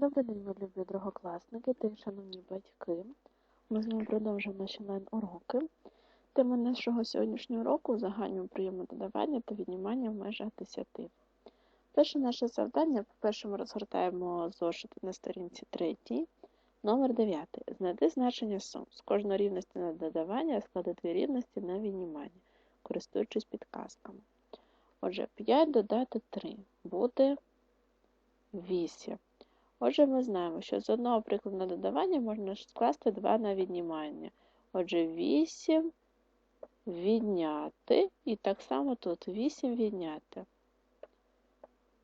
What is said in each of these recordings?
Добрий день, мої любі другокласники та шановні батьки. Ми з вами продовжуємо наші онлайн-уроки. Тема нашого сьогоднішнього уроку – загальне прийому додавання та віднімання в межах 10. Перше наше завдання, по-перше, ми розгортаємо зошит на сторінці 3, номер 9. Знайди значення сум. З кожної рівності на додавання склади дві рівності на віднімання, користуючись підказками. Отже, 5 додати 3 буде 8. Отже, ми знаємо, що з одного прикладу на додавання можна скласти 2 на віднімання. Отже, 8 відняти, і так само тут 8 відняти.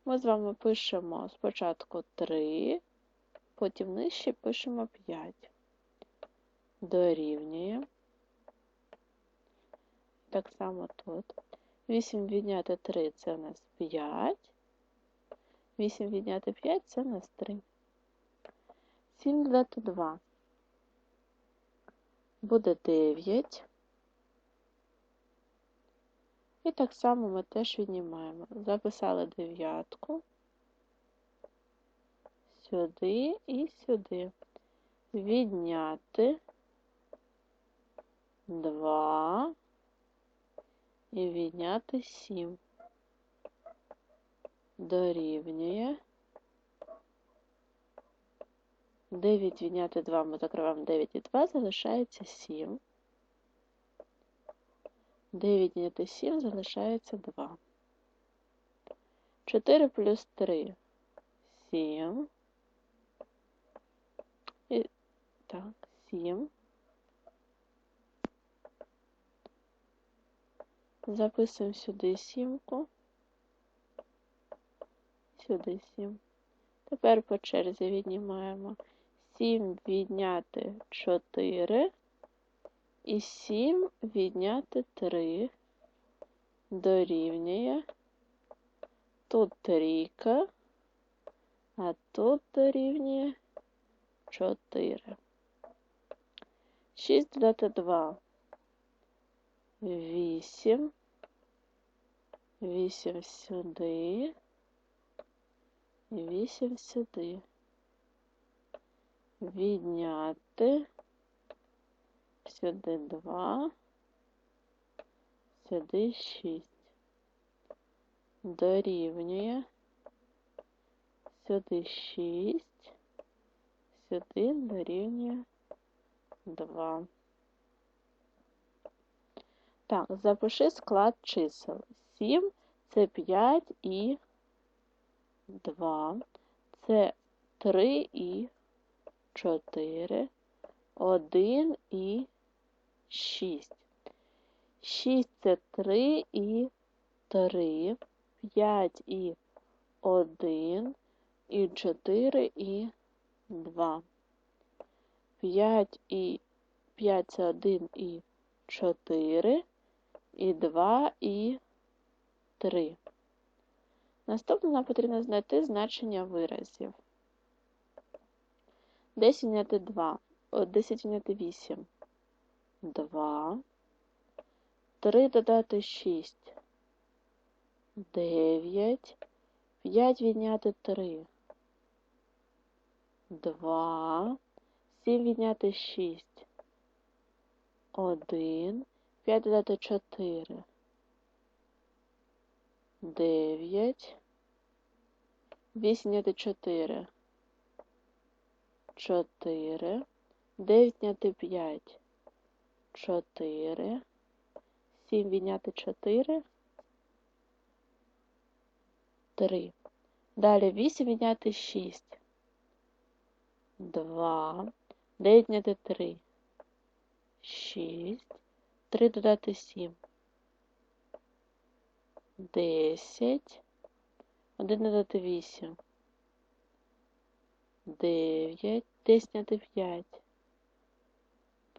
Ми з вами пишемо спочатку 3, потім нижче пишемо 5. Дорівнює. Так само тут. 8 відняти 3 це у нас 5. 8 відняти 5 це нас 3. 7 додати 2 буде 9. І так само ми теж віднімаємо. Записали дев'ятку сюди і сюди. Відняти 2 і відняти 7 дорівнює 9 відняти 2, ми закриваємо 9 і 2, залишається 7. 9 відняти 7 залишається 2. 4 плюс 3 7. І, так, 7. Записуємо сюди сімку. Сюди 7. Тепер по черзі віднімаємо 7 відняти 4 і 7 відняти 3 дорівнює. Тут трійка, а тут дорівнює 4. 6 додати 2. 8. 8 сюди. І 8 сюди. Відняти. Сюди 2. Сюди 6. Дорівнює. Сюди 6. Сюди дорівнює 2. Так, запиши склад чисел. 7 це 5 і 2, це 3 і 4, 1 і 6. 6 це 3 і 3, 5 і 1, і 4 і 2. 5 і 5 це 1 і 4, і 2 і 3. Наступно нам потрібно знайти значення виразів. 10 відняти 2, 10 відняти 8, 2, 3 додати 6, 9, 5 відняти 3, 2, 7 відняти 6, 1, 5 додати 4, 9, 8 відняти 4, 4, 9 відняти 5, 4, 7 відняти 4, 3. Далі 8 відняти 6, 2, 9 відняти 3, 6, 3 додати 7, 10, 1 додати 8, 9, 10 додати 5,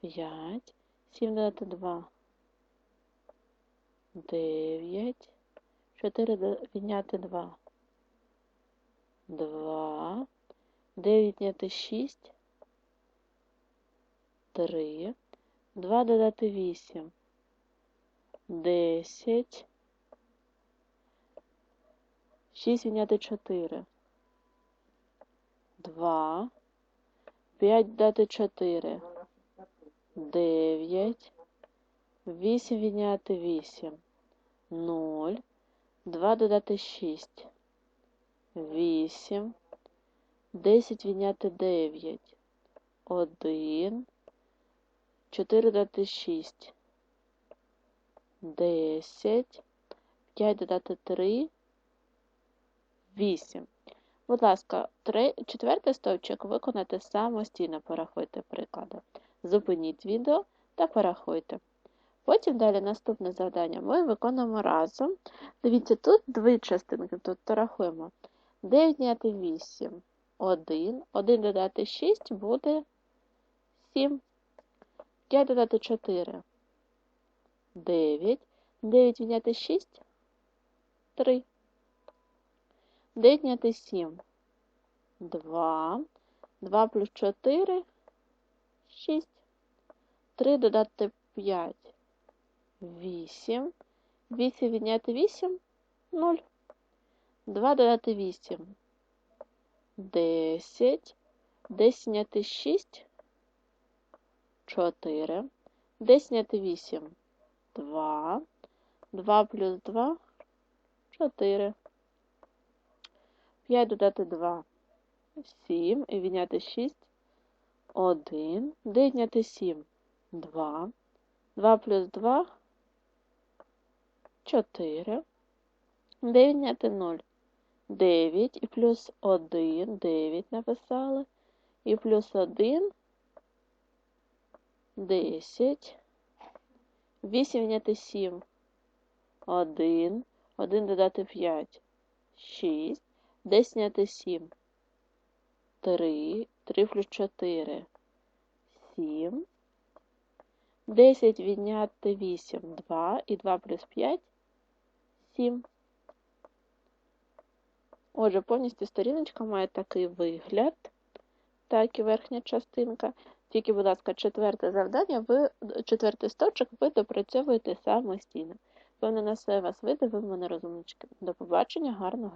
5, 7 додати 2, 9, 4 відняти 2, 2, 9 відняти 6, 3, 2 додати 8, 10, 6 відняти 4, 2, 5 додати 4, 9, 8 відняти 8, 0, 2 додати 6, 8, 10 відняти 9, 1, 4 додати 6, 10, 5 додати 3, 8. Будь ласка, четвертий стовпчик виконайте самостійно, порахуйте приклади. Зупиніть відео та порахуйте. Потім далі наступне завдання ми виконуємо разом. Дивіться, тут дві частинки, тут рахуємо. 9 відняти 8, 1, 1 додати 6 буде 7. 5 додати 4, 9, 9 відняти 6, 3. 9 відняти 7, 2, 2 плюс 4, 6. 3 додати 5, 8. 8 відняти 8, 0. 2 додати 8, 10. 10 відняти 6, 4. 10 відняти 8, 2. 2 плюс 2, 4. 5 додати 2, 7. І відняти 6, 1. 9 відняти 7, 2. 2 плюс 2, 4. 9 відняти 0, 9. І плюс 1, 9 написали. І плюс 1, 10. 8 відняти 7, 1. 1 додати 5, 6. 10 відняти 7, 3. 3 плюс 4, 7. 10 відняти 8, 2. І 2 плюс 5, 7. Отже, повністю сторіночка має такий вигляд, так і верхня частинка. Тільки, будь ласка, четверте завдання, ви, четвертий стовпчик ви допрацьовуєте самостійно. Певно, на все вас вийде, ви розумнички. До побачення, гарного